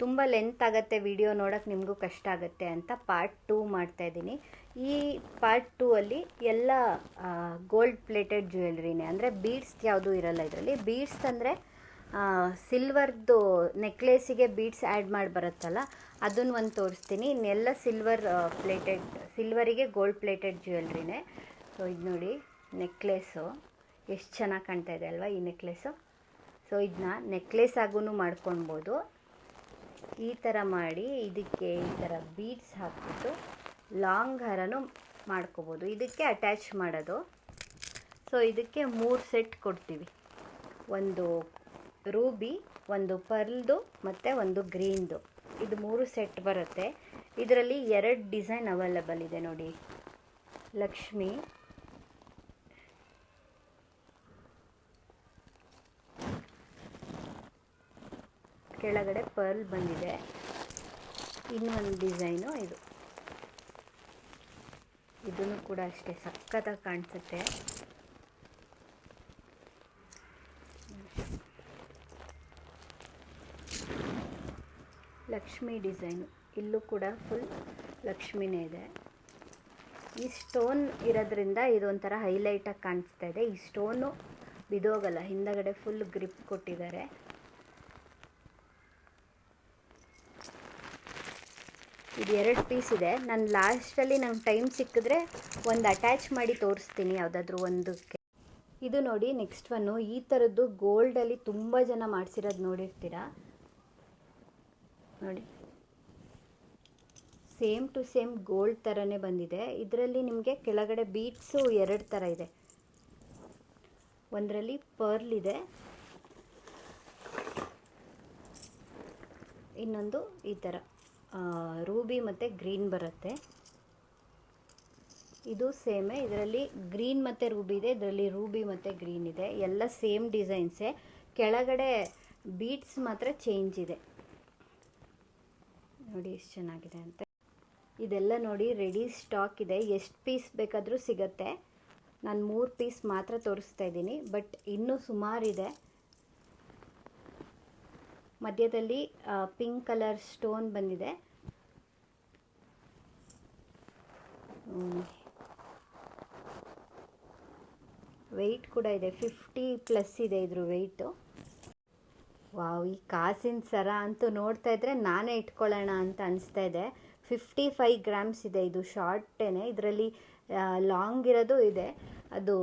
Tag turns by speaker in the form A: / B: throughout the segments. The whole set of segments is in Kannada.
A: ತುಂಬ ಲೆಂತ್ ಆಗುತ್ತೆ ವಿಡಿಯೋ ನೋಡೋಕ್ಕೆ ನಿಮಗೂ ಕಷ್ಟ ಆಗುತ್ತೆ ಅಂತ ಪಾರ್ಟ್ ಟೂ ಮಾಡ್ತಾಯಿದ್ದೀನಿ ಈ ಪಾರ್ಟ್ ಟೂ ಅಲ್ಲಿ ಎಲ್ಲ ಗೋಲ್ಡ್ ಪ್ಲೇಟೆಡ್ ಜ್ಯುವೆಲ್ರಿನೇ ಅಂದರೆ ಬೀಡ್ಸ್ ಯಾವುದೂ ಇರಲ್ಲ ಇದರಲ್ಲಿ. ಬೀಡ್ಸ್ ಅಂದರೆ ಸಿಲ್ವರ್ದು ನೆಕ್ಲೇಸಿಗೆ ಬೀಡ್ಸ್ ಆ್ಯಡ್ ಮಾಡಿ ಬರುತ್ತಲ್ಲ ಅದನ್ನು ಒಂದು ತೋರಿಸ್ತೀನಿ. ಇನ್ನೆಲ್ಲ ಸಿಲ್ವರ್ ಪ್ಲೇಟೆಡ್ ಸಿಲ್ವರಿಗೆ ಗೋಲ್ಡ್ ಪ್ಲೇಟೆಡ್ ಜ್ಯುವೆಲ್ರಿನೇ ಸೊ ಇದು ನೋಡಿ ನೆಕ್ಲೇಸು ಎಷ್ಟು ಚೆನ್ನಾಗಿ ಕಾಣ್ತಾ ಇದೆ ಅಲ್ವಾ ಈ ನೆಕ್ಲೇಸು ಸೊ ಇದನ್ನ ನೆಕ್ಲೇಸ್ ಆಗೂ ಮಾಡ್ಕೊಳ್ಬೋದು ಈ ಥರ ಮಾಡಿ ಇದಕ್ಕೆ ಈ ಥರ ಬೀಡ್ಸ್ ಹಾಕಿಬಿಟ್ಟು ಲಾಂಗ್ ಹಾರನೂ ಮಾಡ್ಕೋಬೋದು. ಇದಕ್ಕೆ ಅಟ್ಯಾಚ್ ಮಾಡೋದು. ಸೊ ಇದಕ್ಕೆ ಮೂರು ಸೆಟ್ ಕೊಡ್ತೀವಿ. ಒಂದು ರೂಬಿ, ಒಂದು ಪರ್ಲ್ದು ಮತ್ತು ಒಂದು ಗ್ರೀನ್ದು. ಇದು ಮೂರು ಸೆಟ್ ಬರುತ್ತೆ. ಇದರಲ್ಲಿ ಎರಡು ಡಿಸೈನ್ ಅವೈಲಬಲ್ ಇದೆ ನೋಡಿ. ಲಕ್ಷ್ಮಿ ಕೆಳಗಡೆ ಪರ್ಲ್ ಬಂದಿದೆ. ಇನ್ನೊಂದು ಡಿಸೈನು ಇದು. ಇದನ್ನು ಕೂಡ ಅಷ್ಟೇ ಸಖತ್ತಾಗಿ ಕಾಣಿಸುತ್ತೆ. ಲಕ್ಷ್ಮಿ ಡಿಸೈನು. ಇಲ್ಲೂ ಕೂಡ ಫುಲ್ ಲಕ್ಷ್ಮಿನೇ ಇದೆ. ಈ ಸ್ಟೋನ್ ಇರೋದ್ರಿಂದ ಇದೊಂಥರ ಹೈಲೈಟಾಗಿ ಕಾಣಿಸ್ತಾ ಇದೆ. ಈ ಸ್ಟೋನು ಬಿದೋಗಲ್ಲ ಹಿಂದಗಡೆ ಫುಲ್ ಗ್ರಿಪ್ ಕೊಟ್ಟಿದ್ದಾರೆ. ಇದು ಎರಡು ಪೀಸ್ ಇದೆ. ನಾನು ಲಾಸ್ಟಲ್ಲಿ ನಂಗೆ ಟೈಮ್ ಸಿಕ್ಕಿದ್ರೆ ಒಂದು ಅಟ್ಯಾಚ್ ಮಾಡಿ ತೋರಿಸ್ತೀನಿ ಯಾವುದಾದ್ರೂ ಒಂದಕ್ಕೆ. ಇದು ನೋಡಿ ನೆಕ್ಸ್ಟ್ ಒನ್ನು ಈ ಥರದ್ದು ಗೋಲ್ಡಲ್ಲಿ ತುಂಬ ಜನ ಮಾಡಿಸಿರೋದು ನೋಡಿರ್ತೀರಾ? ನೋಡಿ. ಸೇಮ್ ಟು ಸೇಮ್ ಗೋಲ್ಡ್ ಥರನೇ ಬಂದಿದೆ. ಇದರಲ್ಲಿ ನಿಮಗೆ ಕೆಳಗಡೆ ಬೀಟ್ಸು ಎರಡು ಥರ ಇದೆ. ಒಂದರಲ್ಲಿ ಪರ್ಲ್ ಇದೆ. ಇನ್ನೊಂದು ಈ ಥರ ರೂಬಿ ಮತ್ತು ಗ್ರೀನ್ ಬರುತ್ತೆ. ಇದು ಸೇಮೇ, ಇದರಲ್ಲಿ ಗ್ರೀನ್ ಮತ್ತು ರೂಬಿ ಇದೆ, ಇದರಲ್ಲಿ ರೂಬಿ ಮತ್ತು ಗ್ರೀನ್ ಇದೆ. ಎಲ್ಲ ಸೇಮ್ ಡಿಸೈನ್ಸೇ ಕೆಳಗಡೆ ಬೀಟ್ಸ್ ಮಾತ್ರ ಚೇಂಜ್ ಇದೆ. ನೋಡಿ ಎಷ್ಟು ಚೆನ್ನಾಗಿದೆ ಅಂತ. ಇದೆಲ್ಲ ನೋಡಿ ರೆಡಿ ಸ್ಟಾಕ್ ಇದೆ. ಎಷ್ಟು ಪೀಸ್ ಬೇಕಾದರೂ ಸಿಗತ್ತೆ. ನಾನು ಮೂರು ಪೀಸ್ ಮಾತ್ರ ತೋರಿಸ್ತಾ ಇದ್ದೀನಿ, ಬಟ್ ಇನ್ನೂ ಸುಮಾರಿದೆ. ಮಧ್ಯದಲ್ಲಿ ಪಿಂಕ್ ಕಲರ್ ಸ್ಟೋನ್ ಬಂದಿದೆ. ವೆಯ್ಟ್ ಕೂಡ ಇದೆ. ಫಿಫ್ಟಿ ಪ್ಲಸ್ ಇದೆ ಇದ್ರ ವೆಯ್ಟು ವಾವ್, ಈ ಕಾಸಿನ ಸರ ಅಂತೂ ನೋಡ್ತಾ ಇದ್ರೆ ನಾನೇ ಇಟ್ಕೊಳ್ಳೋಣ ಅಂತ ಅನಿಸ್ತಾ ಇದೆ. ಫಿಫ್ಟಿ ಫೈವ್ ಗ್ರಾಮ್ಸ್ ಇದೆ ಇದು ಶಾರ್ಟೇನೆ ಇದರಲ್ಲಿ ಲಾಂಗ್ ಇರೋದು ಇದೆ. ಅದು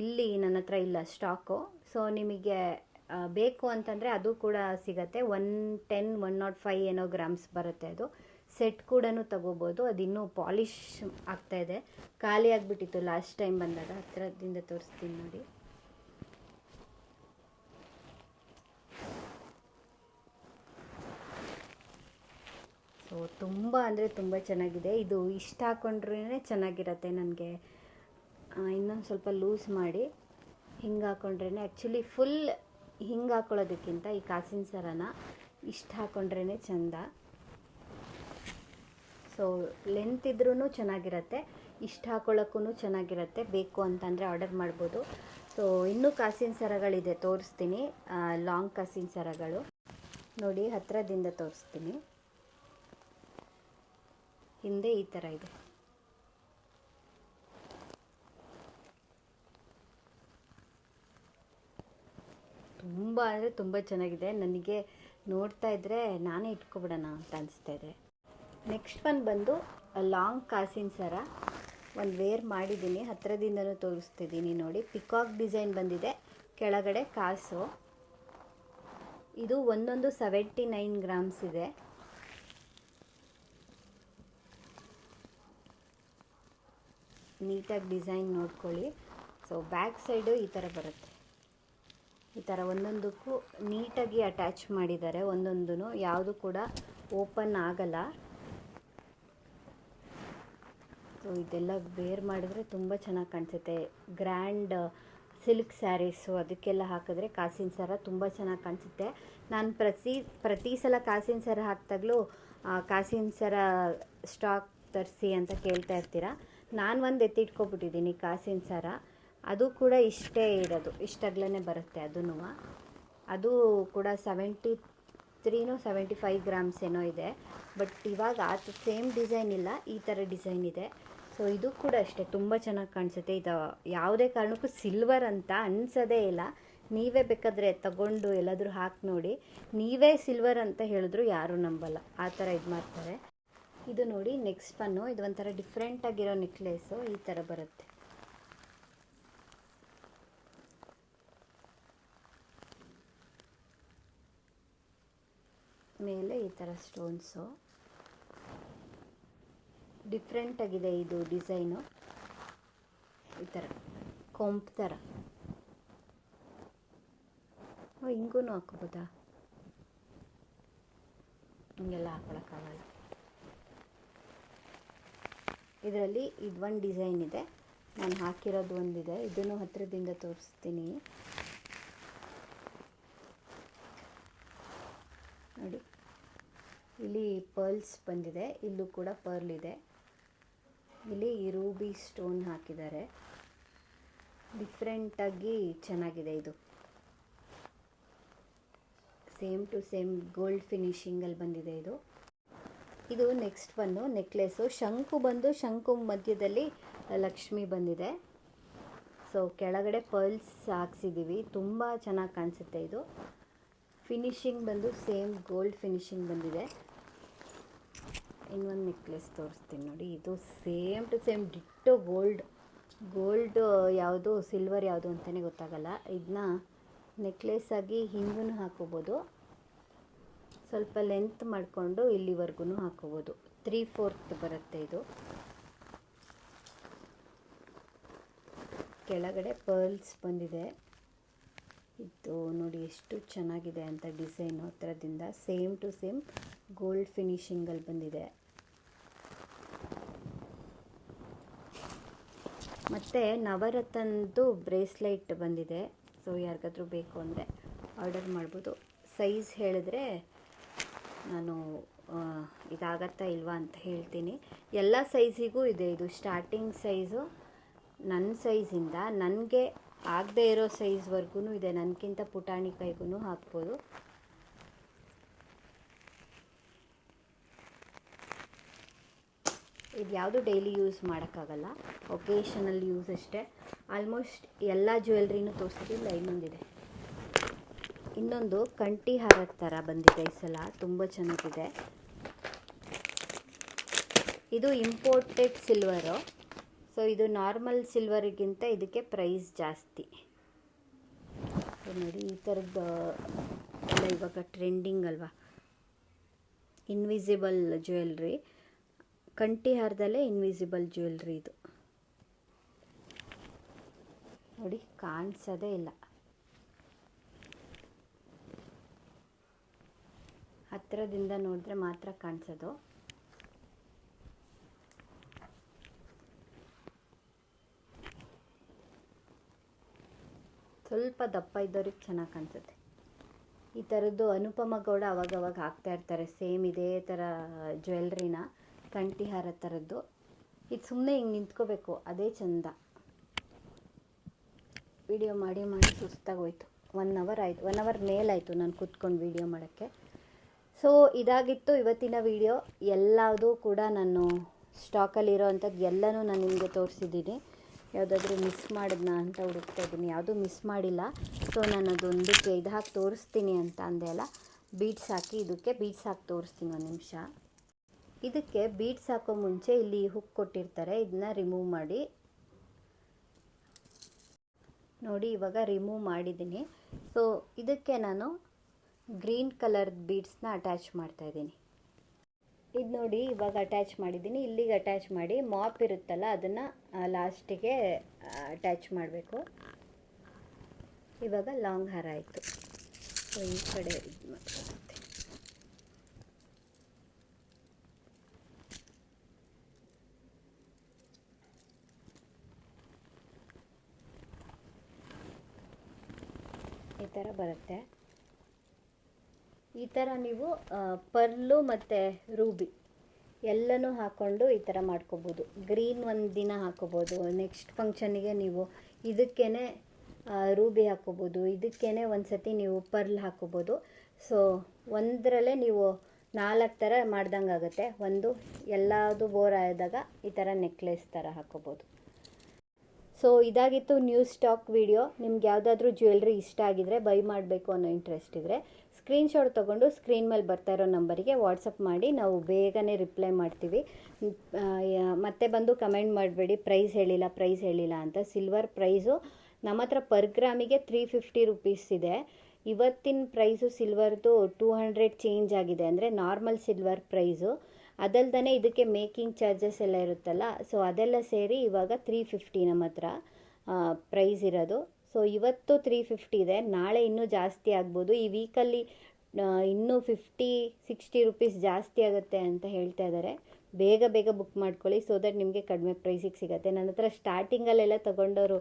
A: ಇಲ್ಲಿ ನನ್ನ ಹತ್ರ ಇಲ್ಲ ಸ್ಟಾಕು ಸೊ ನಿಮಗೆ ಬೇಕು ಅಂತಂದರೆ ಅದು ಕೂಡ ಸಿಗತ್ತೆ. One ten, one naught five ಏನೋ ಗ್ರಾಮ್ಸ್ ಬರುತ್ತೆ ಅದು. ಸೆಟ್ ಕೂಡ ತಗೋಬೋದು. ಅದು ಇನ್ನೂ ಪಾಲಿಷ್ ಆಗ್ತಾಯಿದೆ ಖಾಲಿ ಆಗಿಬಿಟ್ಟಿತ್ತು ಲಾಸ್ಟ್ ಟೈಮ್ ಬಂದಾಗ. ಹತ್ತಿರದಿಂದ ತೋರಿಸ್ತೀನಿ ನೋಡಿ. ಸೊ ತುಂಬ ಅಂದರೆ ತುಂಬ ಚೆನ್ನಾಗಿದೆ. ಇದು ಇಷ್ಟ ಹಾಕ್ಕೊಂಡ್ರೇ ಚೆನ್ನಾಗಿರತ್ತೆ ನನಗೆ. ಇನ್ನೊಂದು ಸ್ವಲ್ಪ ಲೂಸ್ ಮಾಡಿ ಹಿಂಗೆ ಹಾಕ್ಕೊಂಡ್ರೇ ಆ್ಯಕ್ಚುಲಿ ಫುಲ್ ಹಿಂಗೆ ಹಾಕ್ಕೊಳ್ಳೋದಕ್ಕಿಂತ ಈ ಕಾಸಿನ ಸರನ ಇಷ್ಟು ಹಾಕ್ಕೊಂಡ್ರೇ ಚೆಂದ. ಸೊ ಲೆಂತ್ ಇದ್ರೂ ಚೆನ್ನಾಗಿರತ್ತೆ, ಇಷ್ಟು ಹಾಕೊಳ್ಳೋಕ್ಕೂ ಚೆನ್ನಾಗಿರುತ್ತೆ, ಬೇಕು ಅಂತಂದರೆ ಆರ್ಡರ್ ಮಾಡ್ಬೋದು. ಸೊ ಇನ್ನೂ ಕಾಸಿನ ಸರಗಳಿದೆ, ತೋರಿಸ್ತೀನಿ. ಲಾಂಗ್ ಕಾಸಿನ ಸರಗಳು. ನೋಡಿ ಹತ್ತಿರದಿಂದ ತೋರಿಸ್ತೀನಿ. ಹಿಂದೆ ಈ ಥರ ಇದೆ. ತುಂಬ ಅಂದರೆ ತುಂಬ ಚೆನ್ನಾಗಿದೆ. ನನಗೆ ನೋಡ್ತಾ ಇದ್ದರೆ ನಾನೇ ಇಟ್ಕೊಬಿಡೋಣ ಅಂತ ಅನಿಸ್ತಾ ಇದೆ. ನೆಕ್ಸ್ಟ್ ಒನ್ ಬಂದು ಲಾಂಗ್ ಕಾಸಿನ ಸರ. ಒಂದು ವೇರ್ ಮಾಡಿದ್ದೀನಿ. ಹತ್ತಿರದಿಂದನೂ ತೋರಿಸ್ತಿದ್ದೀನಿ ನೋಡಿ. ಪಿಕಾಕ್ ಡಿಸೈನ್ ಬಂದಿದೆ. ಕೆಳಗಡೆ ಕಾಸು. ಇದು ಒಂದೊಂದು ಸೆವೆಂಟಿ ನೈನ್ ಗ್ರಾಮ್ಸ್ ಇದೆ. ನೀಟಾಗಿ ಡಿಸೈನ್ ನೋಡ್ಕೊಳ್ಳಿ. ಸೊ ಬ್ಯಾಕ್ ಸೈಡು ಈ ಥರ ಬರುತ್ತೆ. ಈ ಥರ ಒಂದೊಂದಕ್ಕೂ ನೀಟಾಗಿ ಅಟ್ಯಾಚ್ ಮಾಡಿದ್ದಾರೆ. ಒಂದೊಂದು ಯಾವುದು ಕೂಡ ಓಪನ್ ಆಗಲ್ಲ. ಸೊ ಇದೆಲ್ಲ ಬೇರ್ ಮಾಡಿದ್ರೆ ತುಂಬ ಚೆನ್ನಾಗಿ ಕಾಣಿಸುತ್ತೆ. ಗ್ರ್ಯಾಂಡ್ ಸಿಲ್ಕ್ ಸ್ಯಾರೀಸು ಅದಕ್ಕೆಲ್ಲ ಹಾಕಿದ್ರೆ ಕಾಸಿನ ಸರ ತುಂಬ ಚೆನ್ನಾಗಿ ಕಾಣಿಸುತ್ತೆ. ನಾನು ಪ್ರತಿ ಪ್ರತಿ ಸಲ ಕಾಸಿನ ಸರ ಹಾಕಿದಾಗಲೂ ಕಾಸಿನ ಸರ ಸ್ಟಾಕ್ ತರಿಸಿ ಅಂತ ಕೇಳ್ತಾ ಇರ್ತೀರ? ನಾನು ಒಂದು ಎತ್ತಿಟ್ಕೊಬಿಟ್ಟಿದ್ದೀನಿ ಕಾಸಿನ ಸರ. ಅದು ಕೂಡ ಇಷ್ಟೇ ಇರೋದು ಇಷ್ಟಾಗ್ಲೇ ಬರುತ್ತೆ ಅದೂ ಅದು ಕೂಡ ಸೆವೆಂಟಿ ತ್ರೀನೋ ಸೆವೆಂಟಿ ಫೈವ್ ಗ್ರಾಮ್ಸ್ ಏನೋ ಇದೆ. ಬಟ್ ಇವಾಗ ಅದು ಸೇಮ್ ಡಿಸೈನ್ ಇಲ್ಲ, ಈ ಥರ ಡಿಸೈನ್ ಇದೆ. ಸೊ ಇದು ಕೂಡ ಅಷ್ಟೇ, ತುಂಬ ಚೆನ್ನಾಗಿ ಕಾಣಿಸುತ್ತೆ. ಇದು ಯಾವುದೇ ಕಾರಣಕ್ಕೂ ಸಿಲ್ವರ್ ಅಂತ ಅನ್ಸೋದೇ ಇಲ್ಲ. ನೀವೇ ಬೇಕಾದರೆ ತಗೊಂಡು ಎಲ್ಲಾದರೂ ಹಾಕಿ ನೋಡಿ. ನೀವೇ ಸಿಲ್ವರ್ ಅಂತ ಹೇಳಿದ್ರು ಯಾರೂ ನಂಬಲ್ಲ. ಆ ಥರ ಇದು ಮಾಡ್ತಾರೆ. ಇದು ನೋಡಿ ನೆಕ್ಸ್ಟ್ ಪನ್ನು ಇದು ಒಂಥರ ಡಿಫ್ರೆಂಟಾಗಿರೋ ನೆಕ್ಲೆಸು ಈ ಥರ ಬರುತ್ತೆ. ಮೇಲೆ ಈ ಥರ ಸ್ಟೋನ್ಸು ಡಿಫ್ರೆಂಟಾಗಿದೆ ಇದು ಡಿಸೈನು ಈ ಥರ ಕೊಂಪ್ ಥರ ಹಿಂಗೂ ಹಾಕ್ಬೋದಾ ಹಿಂಗೆಲ್ಲ ಹಾಕೊಳಕ್ಕಾಗಲ್ಲ. ಇದರಲ್ಲಿ ಇದು ಒಂದು ಡಿಸೈನ್ ಇದೆ. ನಾನು ಹಾಕಿರೋದು ಒಂದಿದೆ. ಇದನ್ನು ಹತ್ತಿರದಿಂದ ತೋರಿಸ್ತೀನಿ. ನೋಡಿ. ಇಲ್ಲಿ ಪರ್ಲ್ಸ್ ಬಂದಿದೆ, ಇಲ್ಲೂ ಕೂಡ ಪರ್ಲ್ ಇದೆ. ಇಲ್ಲಿ ರೂಬಿ ಸ್ಟೋನ್ ಹಾಕಿದ್ದಾರೆ. ಡಿಫ್ರೆಂಟಾಗಿ ಚೆನ್ನಾಗಿದೆ ಇದು. ಸೇಮ್ ಟು ಸೇಮ್ ಗೋಲ್ಡ್ ಫಿನಿಶಿಂಗಲ್ಲಿ ಬಂದಿದೆ ಇದು. ಇದು ನೆಕ್ಸ್ಟ್ ಬಂದು ನೆಕ್ಲೆಸ್ಸು ಶಂಕು ಬಂದು, ಶಂಕು ಮಧ್ಯದಲ್ಲಿ ಲಕ್ಷ್ಮಿ ಬಂದಿದೆ. ಸೊ ಕೆಳಗಡೆ ಪರ್ಲ್ಸ್ ಹಾಕ್ಸಿದ್ದೀವಿ ತುಂಬ ಚೆನ್ನಾಗಿ ಕಾಣಿಸುತ್ತೆ ಇದು. ಫಿನಿಶಿಂಗ್ ಬಂದು ಸೇಮ್ ಗೋಲ್ಡ್ ಫಿನಿಶಿಂಗ್ ಬಂದಿದೆ. ಇನ್ನೊಂದು ನೆಕ್ಲೆಸ್ ತೋರಿಸ್ತೀನಿ ನೋಡಿ. ಇದು same to same ditto gold gold ಯಾವುದು ಸಿಲ್ವರ್ ಯಾವುದು ಅಂತಲೇ ಗೊತ್ತಾಗಲ್ಲ. ಇದನ್ನ ನೆಕ್ಲೆಸ್ ಆಗಿ ಹಿಂಗೂ ಹಾಕೋಬೋದು. ಸ್ವಲ್ಪ ಲೆಂತ್ ಮಾಡಿಕೊಂಡು ಇಲ್ಲಿವರೆಗೂ ಹಾಕೋಬೋದು. ತ್ರೀ ಫೋರ್ತ್ ಬರುತ್ತೆ ಇದು. ಕೆಳಗಡೆ ಪರ್ಲ್ಸ್ ಬಂದಿದೆ. ಇದು ನೋಡಿ ಎಷ್ಟು ಚೆನ್ನಾಗಿದೆ ಅಂತ ಡಿಸೈನು ಹತ್ರದಿಂದ. ಸೇಮ್ ಟು ಸೇಮ್ ಗೋಲ್ಡ್ ಫಿನಿಶಿಂಗಲ್ಲಿ ಬಂದಿದೆ. ಮತ್ತು ನವರತ್ನದ್ದು ಬ್ರೇಸ್ಲೈಟ್ ಬಂದಿದೆ. ಸೊ ಯಾರಿಗಾದ್ರೂ ಬೇಕು ಅಂದರೆ ಆರ್ಡರ್ ಮಾಡ್ಬೋದು. ಸೈಜ್ ಹೇಳಿದ್ರೆ ನಾನು ಇದಾಗತ್ತಾ ಇಲ್ವಾ ಅಂತ ಹೇಳ್ತೀನಿ. ಎಲ್ಲ ಸೈಜಿಗೂ ಇದೆ. ಇದು ಸ್ಟಾರ್ಟಿಂಗ್ ಸೈಜು ನನ್ನ ಸೈಜಿಂದ ನನಗೆ ಆಗದೇ ಇರೋ ಸೈಜ್ವರೆಗೂ ಇದೆ. ನನಗಿಂತ ಪುಟಾಣಿ ಕೈಗೂ ಹಾಕ್ಬೋದು. ಇದು ಯಾವುದು ಡೈಲಿ ಯೂಸ್ ಮಾಡೋಕ್ಕಾಗಲ್ಲ. ಒಕೇಶನಲ್ ಯೂಸ್ ಅಷ್ಟೇ. ಆಲ್ಮೋಸ್ಟ್ ಎಲ್ಲ ಜ್ಯುವೆಲ್ರಿನೂ ತೋರಿಸಿದಿಲ್ಲ ಇನ್ನೊಂದಿದೆ ಇನ್ನೊಂದು ಕಂಠಿ ಹಾರದ ಥರ ಬಂದಿದೆ ಈ ಸಲ, ತುಂಬ ಚೆನ್ನಾಗಿದೆ. ಇದು ಇಂಪೋರ್ಟೆಡ್ ಸಿಲ್ವರು ಸೊ ಇದು ನಾರ್ಮಲ್ ಸಿಲ್ವರಿಗಿಂತ ಇದಕ್ಕೆ ಪ್ರೈಸ್ ಜಾಸ್ತಿ. ನೋಡಿ, ಈ ಥರದ್ದು ಇವಾಗ ಟ್ರೆಂಡಿಂಗ್ ಅಲ್ವಾ? ಇನ್ವಿಸಿಬಲ್ ಜ್ಯುವೆಲ್ರಿ ಕಂಠಿ ಹಾರದಲ್ಲೇ ಇನ್ವಿಸಿಬಲ್ ಜ್ಯುವೆಲ್ರಿ ಇದು. ನೋಡಿ, ಕಾಣಿಸೋದೇ ಇಲ್ಲ. ಹತ್ತಿರದಿಂದ ನೋಡಿದ್ರೆ ಮಾತ್ರ ಕಾಣಿಸೋದು. ಸ್ವಲ್ಪ ದಪ್ಪ ಇದ್ದವ್ರಿಗೆ ಚೆನ್ನಾಗಿ ಕಾಣಿಸುತ್ತೆ. ಈ ಥರದ್ದು ಅನುಪಮ ಗೌಡ ಅವಾಗವಾಗ ಹಾಕ್ತಾ ಇರ್ತಾರೆ, ಸೇಮ್ ಇದೇ ಥರ ಜ್ಯುವೆಲ್ರಿನ ಕಂಠಿ ಹಾರ ಥರದ್ದು. ಇದು ಸುಮ್ಮನೆ ಹಿಂಗೆ ನಿಂತ್ಕೋಬೇಕು, ಅದೇ ಚಂದ. ವಿಡಿಯೋ ಮಾಡಿ ಮಾಡಿ ಸುಸ್ತಾಗೋಯ್ತು. ಒನ್ ಅವರ್ ಆಯಿತು ಒನ್ ಅವರ್ ಮೇಲಾಯಿತು ನಾನು ಕೂತ್ಕೊಂಡು ವಿಡಿಯೋ ಮಾಡೋಕ್ಕೆ. ಸೊ ಇದಾಗಿತ್ತು ಇವತ್ತಿನ ವಿಡಿಯೋ. ಎಲ್ಲದೂ ಕೂಡ ನಾನು ಸ್ಟಾಕಲ್ಲಿರೋ ಅಂಥದ್ದು ಎಲ್ಲನೂ ನಾನು ನಿಮಗೆ ತೋರಿಸಿದ್ದೀನಿ. ಯಾವುದಾದ್ರೂ ಮಿಸ್ ಮಾಡಿದ್ನಾ ಅಂತ ಹುಡುಕ್ತಾ ಇದ್ದೀನಿ. ಯಾವುದೂ ಮಿಸ್ ಮಾಡಿಲ್ಲ. ಸೊ ನಾನು ಅದೊಂದಕ್ಕೆ ಇದು ಹಾಕಿ ತೋರಿಸ್ತೀನಿ ಅಂತ ಅಂದೆ ಅಲ್ಲ. ಬೀಟ್ಸ್ ಹಾಕಿ, ಇದಕ್ಕೆ ಬೀಟ್ಸ್ ಹಾಕಿ ತೋರಿಸ್ತೀನಿ ಒಂದು ನಿಮಿಷ. ಇದಕ್ಕೆ ಬೀಟ್ಸ್ ಹಾಕೋ ಮುಂಚೆ ಇಲ್ಲಿ ಹುಕ್ ಕೊಟ್ಟಿರ್ತಾರೆ, ಇದನ್ನ ರಿಮೂವ್ ಮಾಡಿ. ನೋಡಿ, ಇವಾಗ ರಿಮೂವ್ ಮಾಡಿದ್ದೀನಿ. ಸೊ ಇದಕ್ಕೆ ನಾನು ಗ್ರೀನ್ ಕಲರ್ ಬೀಡ್ಸ್ನ ಅಟ್ಯಾಚ್ ಮಾಡ್ತಾ ಇದ್ದೀನಿ. ಇದು ನೋಡಿ, ಇವಾಗ ಅಟ್ಯಾಚ್ ಮಾಡಿದ್ದೀನಿ. ಇಲ್ಲಿಗೆ ಅಟ್ಯಾಚ್ ಮಾಡಿ ಮಾಪ್ ಇರುತ್ತಲ್ಲ, ಅದನ್ನು ಲಾಸ್ಟಿಗೆ ಅಟ್ಯಾಚ್ ಮಾಡಬೇಕು. ಇವಾಗ ಲಾಂಗ್ ಹಾರ ಆಯಿತು. ಈ ಕಡೆ ಇದು ಈ ಥರ ಬರುತ್ತೆ. ಈ ಥರ ನೀವು ಪರ್ಲು ಮತ್ತು ರೂಬಿ ಎಲ್ಲನೂ ಹಾಕ್ಕೊಂಡು ಈ ಥರ ಮಾಡ್ಕೋಬೋದು. ಗ್ರೀನ್ ಒಂದು ದಿನ ಹಾಕೋಬೋದು. ನೆಕ್ಸ್ಟ್ ಫಂಕ್ಷನಿಗೆ ನೀವು ಇದಕ್ಕೇ ರೂಬಿ ಹಾಕೋಬೋದು. ಇದಕ್ಕೇ ಒಂದು ಸತಿ ನೀವು ಪರ್ಲ್ ಹಾಕೋಬೋದು. ಸೊ, ಒಂದರಲ್ಲೇ ನೀವು ನಾಲ್ಕು ಥರ ಮಾಡ್ದಂಗೆ ಆಗುತ್ತೆ ಒಂದು ಎಲ್ಲದು ಬೋರ್ ಆದಾಗ ಈ ಥರ ನೆಕ್ಲೆಸ್ ಥರ ಹಾಕೋಬೋದು. ಸೊ ಇದಾಗಿತ್ತು ನ್ಯೂ ಸ್ಟಾಕ್ ವಿಡಿಯೋ ನಿಮ್ಗೆ ಯಾವುದಾದ್ರೂ ಜ್ಯುವೆಲ್ರಿ ಇಷ್ಟ ಆಗಿದ್ರೆ ಬೈ ಮಾಡಬೇಕು ಅನ್ನೋ ಇಂಟ್ರೆಸ್ಟ್ ಇದ್ದರೆ ಸ್ಕ್ರೀನ್ಶಾಟ್ ತೊಗೊಂಡು ಸ್ಕ್ರೀನ್ ಮೇಲೆ ಬರ್ತಾ ಇರೋ ನಂಬರಿಗೆ ವಾಟ್ಸಪ್ ಮಾಡಿ. ನಾವು ಬೇಗನೆ ರಿಪ್ಲೈ ಮಾಡ್ತೀವಿ. ಮತ್ತೆ ಬಂದು ಕಮೆಂಟ್ ಮಾಡಬೇಡಿ. ಪ್ರೈಸ್ ಹೇಳಿಲ್ಲ ಪ್ರೈಸ್ ಹೇಳಿಲ್ಲ ಅಂತ. ಸಿಲ್ವರ್ ಪ್ರೈಸು ನಮ್ಮ ಹತ್ರ ಪರ್ ಗ್ರಾಮಿಗೆ ತ್ರೀ ಫಿಫ್ಟಿ ರುಪೀಸ್ ಇದೆ. ಇವತ್ತಿನ ಪ್ರೈಸು ಸಿಲ್ವರ್ದು ಟೂ ಹಂಡ್ರೆಡ್ ಚೇಂಜ್ ಆಗಿದೆ. ಅಂದರೆ ನಾರ್ಮಲ್ ಸಿಲ್ವರ್ ಪ್ರೈಸು ಅದಲ್ದೇ ಇದಕ್ಕೆ ಮೇಕಿಂಗ್ ಚಾರ್ಜಸ್ ಎಲ್ಲ ಇರುತ್ತಲ್ಲ ಸೊ ಅದೆಲ್ಲ ಸೇರಿ ಇವಾಗ ತ್ರೀ ಫಿಫ್ಟಿ ನಮ್ಮ ಹತ್ರ ಪ್ರೈಸ್ ಇರೋದು. ಸೊ ಇವತ್ತು ತ್ರೀ ಫಿಫ್ಟಿ ಇದೆ, ನಾಳೆ ಇನ್ನೂ ಜಾಸ್ತಿ ಆಗ್ಬೋದು. ಈ ವೀಕಲ್ಲಿ ಇನ್ನೂ ಫಿಫ್ಟಿ ಸಿಕ್ಸ್ಟಿ ರುಪೀಸ್ ಜಾಸ್ತಿ ಆಗುತ್ತೆ ಅಂತ ಹೇಳ್ತಾ ಇದ್ದಾರೆ ಬೇಗ ಬೇಗ ಬುಕ್ ಮಾಡ್ಕೊಳ್ಳಿ ಸೊ ದಟ್ ನಿಮಗೆ ಕಡಿಮೆ ಪ್ರೈಸಿಗೆ ಸಿಗುತ್ತೆ. ನನ್ನ ಹತ್ರ ಸ್ಟಾರ್ಟಿಂಗಲ್ಲೆಲ್ಲ ತೊಗೊಂಡವರು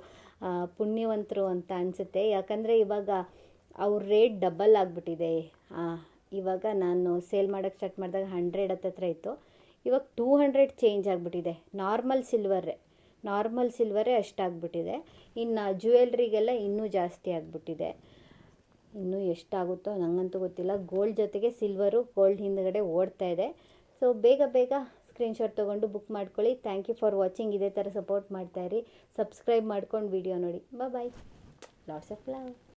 A: ಪುಣ್ಯವಂತರು ಅಂತ ಅನಿಸುತ್ತೆ. ಯಾಕಂದರೆ ಇವಾಗ ಅವ್ರ ರೇಟ್ ಡಬಲ್ ಆಗಿಬಿಟ್ಟಿದೆ. ಇವಾಗ ನಾನು ಸೇಲ್ ಮಾಡೋಕ್ಕೆ ಸ್ಟಾರ್ಟ್ ಮಾಡಿದಾಗ ಹಂಡ್ರೆಡ್ ಹತ್ತತ್ರ ಇತ್ತು. ಇವಾಗ ಟೂ ಹಂಡ್ರೆಡ್ ಚೇಂಜ್ ಆಗಿಬಿಟ್ಟಿದೆ. ನಾರ್ಮಲ್ ಸಿಲ್ವರೇ ನಾರ್ಮಲ್ ಸಿಲ್ವರೇ ಅಷ್ಟಾಗ್ಬಿಟ್ಟಿದೆ ಇನ್ನು ಜ್ಯುವೆಲ್ರಿಗೆಲ್ಲ ಇನ್ನೂ ಜಾಸ್ತಿ ಆಗಿಬಿಟ್ಟಿದೆ. ಇನ್ನೂ ಎಷ್ಟಾಗುತ್ತೋ ನನಗಂತೂ ಗೊತ್ತಿಲ್ಲ. ಗೋಲ್ಡ್ ಜೊತೆಗೆ ಸಿಲ್ವರು ಗೋಲ್ಡ್ ಹಿಂದ್ಗಡೆ ಓಡ್ತಾ ಇದೆ. ಸೊ ಬೇಗ ಬೇಗ ಸ್ಕ್ರೀನ್ಶಾಟ್ ತೊಗೊಂಡು ಬುಕ್ ಮಾಡ್ಕೊಳ್ಳಿ. ಥ್ಯಾಂಕ್ ಯು ಫಾರ್ ವಾಚಿಂಗ್ ಇದೇ ಥರ ಸಪೋರ್ಟ್ ಮಾಡ್ತಾಯಿರಿ ಸಬ್ಸ್ಕ್ರೈಬ್ ಮಾಡ್ಕೊಂಡು ವಿಡಿಯೋ ನೋಡಿ. Bye lots of love